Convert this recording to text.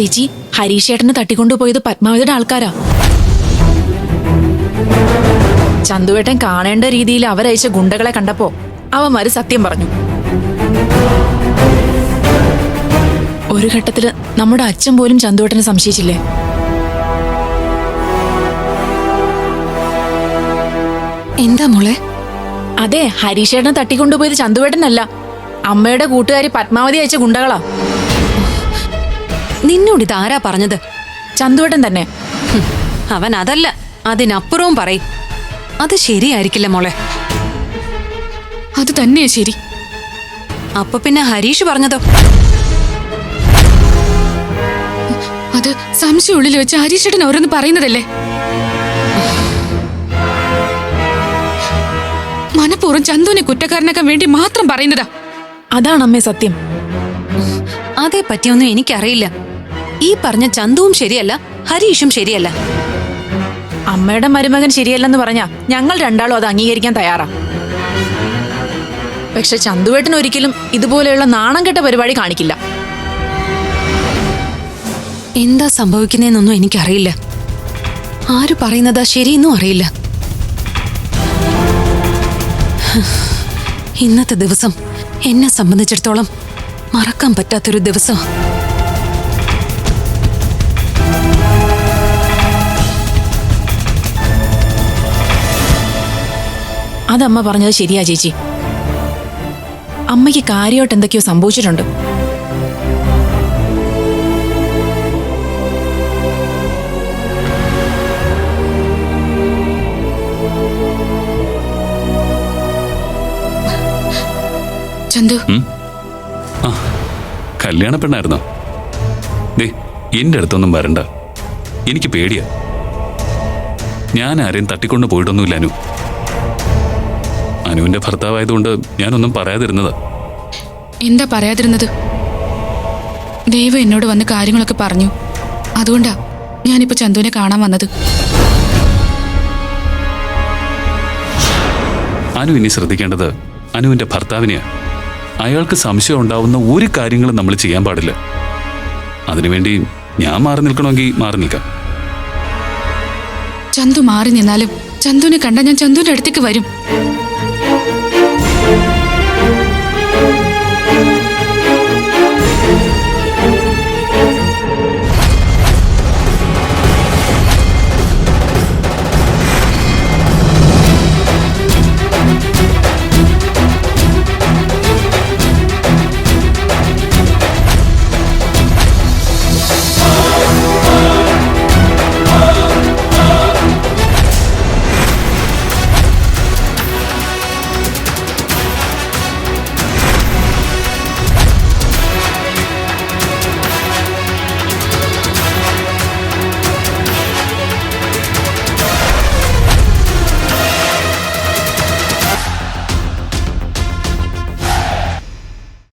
ചേച്ചി ഹരീഷേട്ടനെ തട്ടിക്കൊണ്ടുപോയത് പത്മാവതിയുടെ ആൾക്കാരാ. ചന്തുവേട്ടൻ കാണേണ്ട രീതിയിൽ അവരയച്ച ഗുണ്ടകളെ കണ്ടപ്പോ അവന്മാര് സത്യം പറഞ്ഞു. ഒരു ഘട്ടത്തിൽ നമ്മുടെ അച്ഛൻ പോലും ചന്തുവേട്ടനെ സംശയിച്ചില്ലേ? എന്താ മോളെ? അതെ ഹരീഷേട്ടനെ തട്ടിക്കൊണ്ടുപോയത് ചന്തുവേട്ടനല്ല. അമ്മയുടെ കൂട്ടുകാരി പത്മാവതി അയച്ച ഗുണ്ടകളാ. നിന്നോട് ഇതാരാ പറഞ്ഞത്? ചന്തുവേട്ടൻ തന്നെ. അവൻ അതല്ല അതിനപ്പുറവും പറയും. അത് ശരിയായിരിക്കില്ല മോളെ. അത് തന്നെയാ ശരി. അപ്പൊ പിന്നെ ഹരീഷ് പറഞ്ഞതോ? അത് സംശയം ഉള്ളിൽ വെച്ച് ഹരീഷേട്ടൻ ഓരോന്ന് പറയുന്നതല്ലേ? മനഃപൂർവം ചന്തുവിനെ കുറ്റക്കാരനാക്കാൻ വേണ്ടി മാത്രം പറയുന്നതാ. അതാണ് അമ്മേ സത്യം. അതേ പറ്റിയൊന്നും എനിക്കറിയില്ല. ഈ പറഞ്ഞ ചന്തുവും ശരിയല്ല ഹരീഷും ശരിയല്ല. അമ്മയുടെ മരുമകൻ ശരിയല്ലെന്ന് പറഞ്ഞാ ഞങ്ങൾ രണ്ടാളും അത് അംഗീകരിക്കാൻ തയ്യാറാ. പക്ഷെ ചന്തുവേട്ടൻ ഒരിക്കലും ഇതുപോലെയുള്ള നാണം കെട്ട പരിപാടി കാണിക്കില്ല. എന്താ സംഭവിക്കുന്നതെന്നൊന്നും എനിക്കറിയില്ല. ആര് പറയുന്നതാ ശരിയെന്നും അറിയില്ല. ഇന്നത്തെ ദിവസം എന്നെ സംബന്ധിച്ചിടത്തോളം മറക്കാൻ പറ്റാത്തൊരു ദിവസം അതമ്മ പറഞ്ഞത് ശരിയാ ചേച്ചി. അമ്മയ്ക്ക് കാര്യമായിട്ട് എന്തൊക്കെയോ സംഭവിച്ചിട്ടുണ്ട്. ചന്തു. ആ കല്യാണ പെണ്ണായിരുന്നോ ദേ എന്റെ അടുത്തൊന്നും വരണ്ട. എനിക്ക് പേടിയാ. ഞാൻ ആരെയും തട്ടിക്കൊണ്ട് പോയിട്ടൊന്നുമില്ല അനു. അനുവിന്റെ ഭർത്താവായതുകൊണ്ട് ഞാനൊന്നും പറയാതിരുന്നത്. എന്താ പറയാതിരുന്നത്? ദൈവം എന്നോട് വന്ന് കാര്യങ്ങളൊക്കെ പറഞ്ഞു. അതുകൊണ്ടാ ഞാനിപ്പോ ചന്തുവിനെ കാണാൻ വന്നത്. അനു ഇനി ശ്രദ്ധിക്കേണ്ടത് അനുവിന്റെ ഭർത്താവിനെയാ. അയാൾക്ക് സംശയം ഉണ്ടാവുന്ന ഒരു കാര്യങ്ങളും നമ്മൾ ചെയ്യാൻ പാടില്ല. അതിനുവേണ്ടി ഞാൻ മാറി നിൽക്കണമെങ്കിൽ മാറി നിൽക്കാം. ചന്തു മാറി നിന്നാലും ചന്തുവിനെ കണ്ട ഞാൻ ചന്തുവിന്റെ അടുത്തേക്ക് വരും.